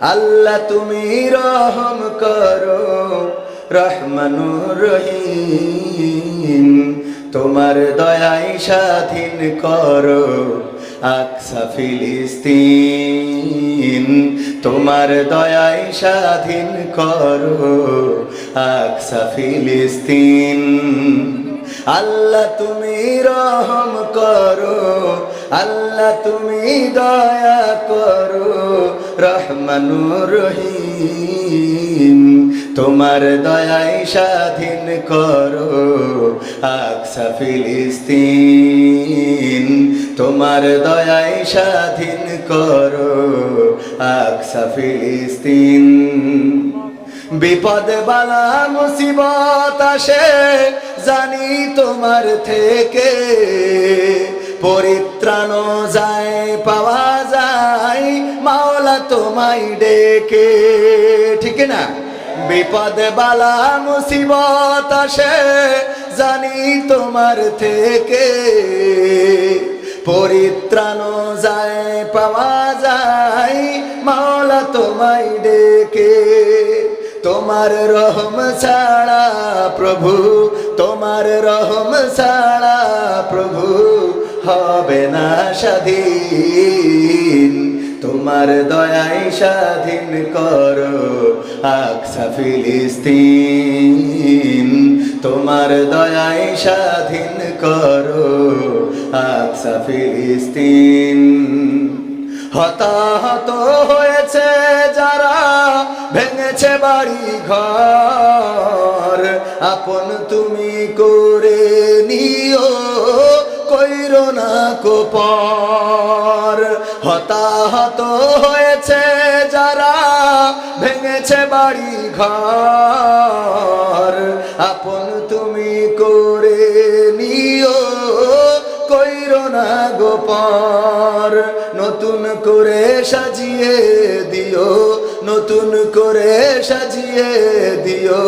আল্লাহ তুমি রহম করো, রহমানুর রহিম। তোমার দয়াই স্বাধীন করো, আকসা ফিলিস্তিন। তোমার দয়াই স্বাধীন করো, আকসা ফিলিস্তিন। আল্লাহ তুমি রহম করো আল্লাহ তুমি দয়া করো রহমানুর রহিম। তোমার দয়াই স্বাধীন করো, আকসা ফিলিস্তিন। তোমার দয়াই স্বাধীন করো, আকসা ফিলিস্তিন। বিপদ বালা মুসিবত আসে জানি তোমার থেকে। পরিত্রাণ যায়, পাওয়া যায়, মাওলা তোমায় ডেকে। ঠিক না? বিপদ বালা মুসিবত আসে, জানি তোমার থেকে। পরিত্রাণ যায়, পাওয়া যায়, মাওলা তোমায় ডেকে। তোমার রহম ছাড়া প্রভু, তোমার রহম ছাড়া প্রভু। হবে না স্বাধীন। তোমার দয়াই স্বাধীন করো আকসা ফিলিস্তিন। তোমার দয়াই স্বাধীন করো আকসা ফিলিস্তিন। হতাহত হয়েছে যারা ভেঙেছে বাড়ি ঘর আপন তুমি করে নিও। না কোপর হতাহত হয়েছে যারা ভেঙেছে বাড়ি ঘর আপন তুমি করে নিও, কইর না গোপর নতুন করে সাজিয়ে দিও, নতুন করে সাজিয়ে দিও।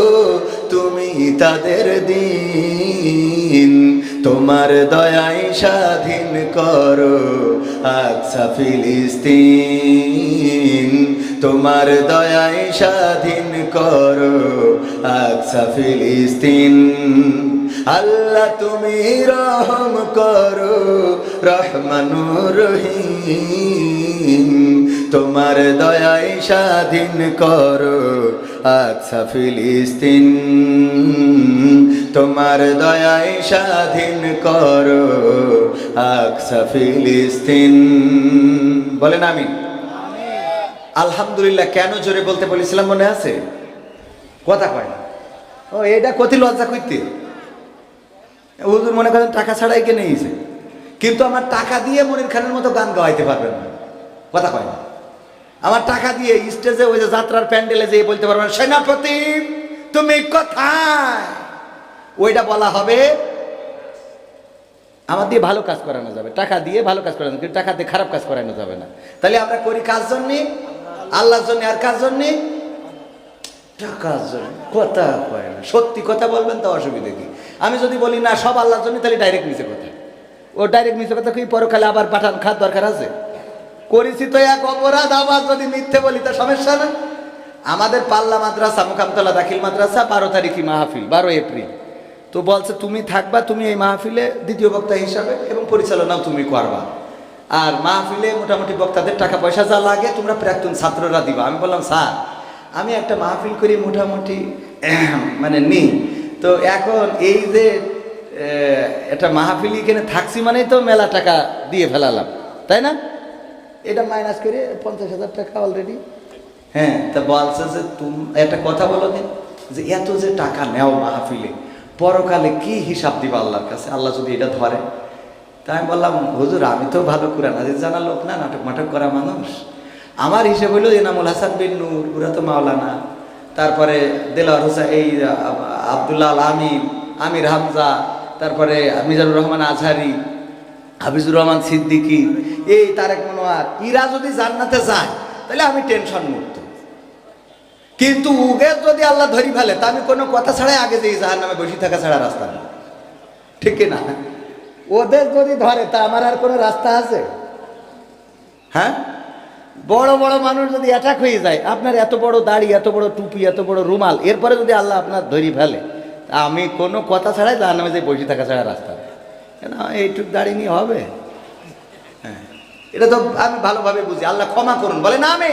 তুমি তাদের দিন তোমার দয়াই স্বাধীন করো আকসা ফিলিস্তিন। তোমার দয়াই স্বাধীন করো আকসা ফিলিস্তিন। আল্লাহ তুমি রহম করো রহমানুর রহিম। তোমার দয়াই স্বাধীন করো আকসা ফিলিস্তিন। তোমার দয়াই স্বাধীন করো আকসা ফিলিস্তিন। বলেন আমি আলহামদুলিল্লাহ, কেন জোরে বলতে বলেছিলাম মনে আছে? কথা কয় ও, এটা কতি লজ্জা করতে মনে করেন, টাকা ছাড়াই কে নিয়েছে কিন্তু আমার টাকা দিয়ে মনির খানের মতো গান গাওয়াইতে পারবেন না। কথা কয় আমার টাকা দিয়ে স্টেজে ওই যে যাত্রার প্যান্ডেলে যেয়ে বলতে পারবেন, সেনাপতি, তুমি কোথায়? ওইটা বলা হবে, আমার দিয়ে ভালো কাজ করানো যাবে, টাকা দিয়ে ভালো কাজ করানো কিন্তু টাকা দিয়ে খারাপ কাজ করানো যাবে না। তাহলে আমরা করি কাজ জন্যে? আল্লাহর জন্য, আর কাজ জন্যে? টাকার জন্য, কথা না। সত্যি কথা বলবেন তো অসুবিধা কি? আমি যদি বলি না সব আল্লাহর জন্য, তাহলে ডাইরেক্ট নিচে কথা। ও ডাইরেক্ট নিচে কথা কি পরকালে আবার পাঠান খাত দরকার আছে? করেছি তো এক অপরাধ, আবার যদি মিথ্যে বলি, তা সমস্যা না। আমাদের পাল্লা মাদ্রাসা, মোকামতলা দাখিল মাদ্রাসা, বারো তারিখই মাহফিল, বারো এপ্রিল। তো বলছে, তুমি থাকবা, তুমি এই মাহফিলে দ্বিতীয় বক্তা হিসাবে এবং পরিচালনাও তুমি করবা। আর মাহফিলে মোটামুটি বক্তাদের টাকা পয়সা যা লাগে, তোমরা প্রাক্তন ছাত্ররা দিবা। আমি বললাম, স্যার, আমি একটা মাহফিল করি মোটামুটি মানে নেই। তো এখন এই যে একটা মাহফিল এখানে থাকছি মানেই তো মেলা টাকা দিয়ে ফেলালাম, তাই না? এটা মাইনাস করে পঞ্চাশ হাজার টাকা অলরেডি হ্যাঁ তা বলছে যে, তুমি, একটা কথা বলো যে এত যে টাকা নেও মাহফিলে পরকালে কি হিসাব দিবা আল্লাহর কাছে? আল্লাহ যদি এটা ধরে তাই আমি বললাম, হুজুর, আমি তো ভালো কোরআন, হাদিস জানা লোক না, নাটক মাটক করা মানুষ। আমার হিসেব হইল এনামুল হাসান বিন নূর, ওরা তো মাওলানা। তারপরে দেলার হোসেন এই আব- আব্দুল্লাহ আমিন, আমির হামজা, তারপরে মিজানুর রহমান আজহারি, হাফিজুর রহমান সিদ্দিকী, এই তারেক মনোয়ার ইরা যদি জান্নাতে যায়, তাহলে আমি টেনশন মুক্ত কিন্তু উগে যদি আল্লাহ ধরি ফেলে, তা আমি কোনো কথা ছাড়াই আগে যেই জাহার নামে বসে থাকা ছাড়া রাস্তা নেই ঠিক না ওদের যদি ধরে, তা আমার আর কোনো রাস্তা আছে? হ্যাঁ? বড় বড় মানুষ যদি অ্যাটাক হয়ে যায়, আপনার এত বড় দাড়ি, এত বড় টুপি, এত বড় রুমাল, এরপরে যদি আল্লাহ আপনার ধরি ফেলে আমি কোনো কথা ছাড়াই তার নামে যে বসে থাকা ছাড়া রাস্তা। কেন? এইটুক দাড়ি নিয়ে হবে? হ্যাঁ। এটা তো আমি ভালোভাবে বুঝি। আল্লাহ ক্ষমা করুন। বলে না আমি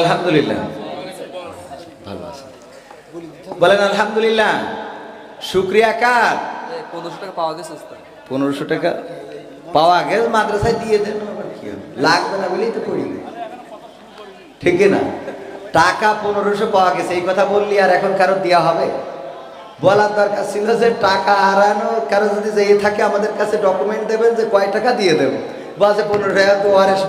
আলহামদুলিল্লাহ। ভালো আছে বলেন আলহামদুলিল্লাহ শুক্রিয়া কার? পনেরোশো টাকা পাওয়া গেছে পনেরোশো টাকা পাওয়া মাদ্রাসায় দিয়ে দেন? লাগবে না বলেই তো করি ঠিক না? টাকা পনেরোশো পাওয়া গেছে এই কথা বললি আর এখন কারও দেওয়া হবে? বলার দরকার ছিল যে টাকা হারানো কারও যদি যে থাকে আমাদের কাছে ডকুমেন্ট দেবেন যে কয় টাকা দিয়ে দেবো? বলছে পনেরো টাকা তো ওয়ারেস